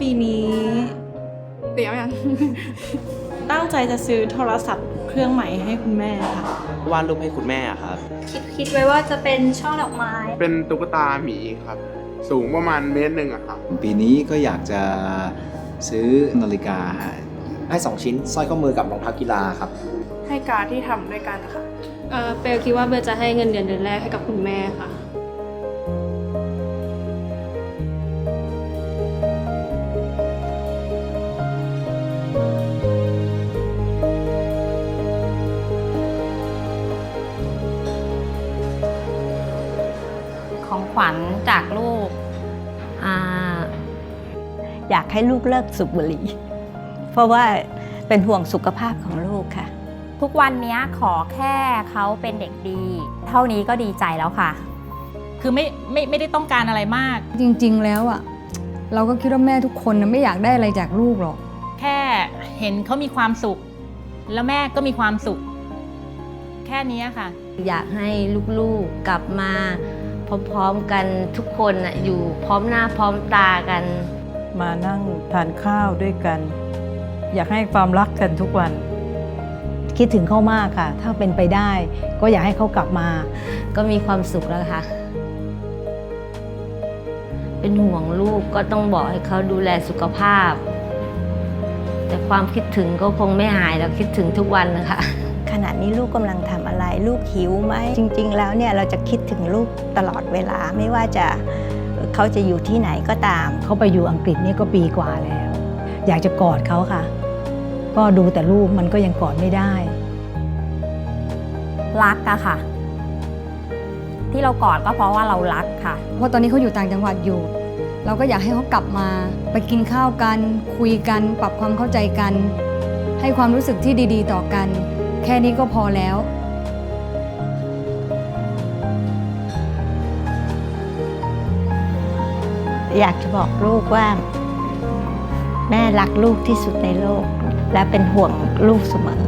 ปีนี้ เดี๋ยวยัง ตั้งใจจะซื้อโทรศัพท์เครื่องใหม่ให้คุณแม่ค่ะ วาดรูปให้คุณแม่อะครับ คิดคิดไว้ว่าจะเป็นช่อดอกไม้ เป็นตุ๊กตาหมีครับ สูงประมาณเมตรหนึ่งอะครับ ปีนี้ก็อยากจะซื้อนาฬิกาให้2ชิ้นสร้อยข้อมือกับรองเท้ากีฬาครับ ให้การดที่ทำด้วยกันค่ะ เออเปลคิดว่าเบลจะให้เงินเดือนเดือนแรกให้กับคุณแม่ค่ะ ของขวัญจากลูกอ่าอยากให้ลูกเลิกสูบบุหรี่ เพราะว่าเป็นห่วงสุขภาพของลูกค่ะ ทุกวันเนี้ยขอแค่เขาเป็นเด็กดี เท่านี้ก็ดีใจแล้วค่ะ คือไม่ไม่ไม่ได้ต้องการอะไรมาก จริงๆแล้วอะเราก็คิดว่าแม่ทุกคนนะไม่อยากได้อะไรจากลูกหรอก แค่เห็นเขามีความสุข แล้วแม่ก็มีความสุข แค่นี้ค่ะ อยากให้ลูกๆกลับมา พร้อมๆกันทุกคนน่ะอยู่พร้อมหน้าพร้อมตากัน มานั่งทานข้าวด้วยกัน อยากให้ความรักกันทุกวัน คิดถึงเขามากค่ะ ถ้าเป็นไปได้ ก็อยากให้เขากลับมา ก็มีความสุขแล้วค่ะ เป็นห่วงลูกก็ต้องบอกให้เขาดูแลสุขภาพ แต่ความคิดถึงก็คงไม่หายแล้วคิดถึงทุกวันนะคะข ณะนี้ลูกกำลังทำอะไร ลูกหิวไหมจริง ๆ แล้วเนี่ยเราจะคิดถึงลูกตลอดเวลาไม่ว่าจะเขาจะอยู่ที่ไหนก็ตาม เขาไปอยู่อังกฤษนี่ก็ปีกว่าแล้ว อยากจะกอดเขาค่ะ ก็ดูแต่รูปมันก็ยังกอดไม่ได้ รักอะค่ะ ที่เรากอดก็เพราะว่าเรารักค่ะ เพราะตอนนี้เขาอยู่ต่างจังหวัดอยู่ เราก็อยากให้เขากลับมา ไปกินข้าวกัน คุยกัน ปรับความเข้าใจกัน ให้ความรู้สึกที่ดี ๆ ต่อกัน แค่นี้ก็พอแล้ว อยากจะบอกลูกว่า แม่รักลูกที่สุดในโลก และเป็นห่วงลูกเสมอ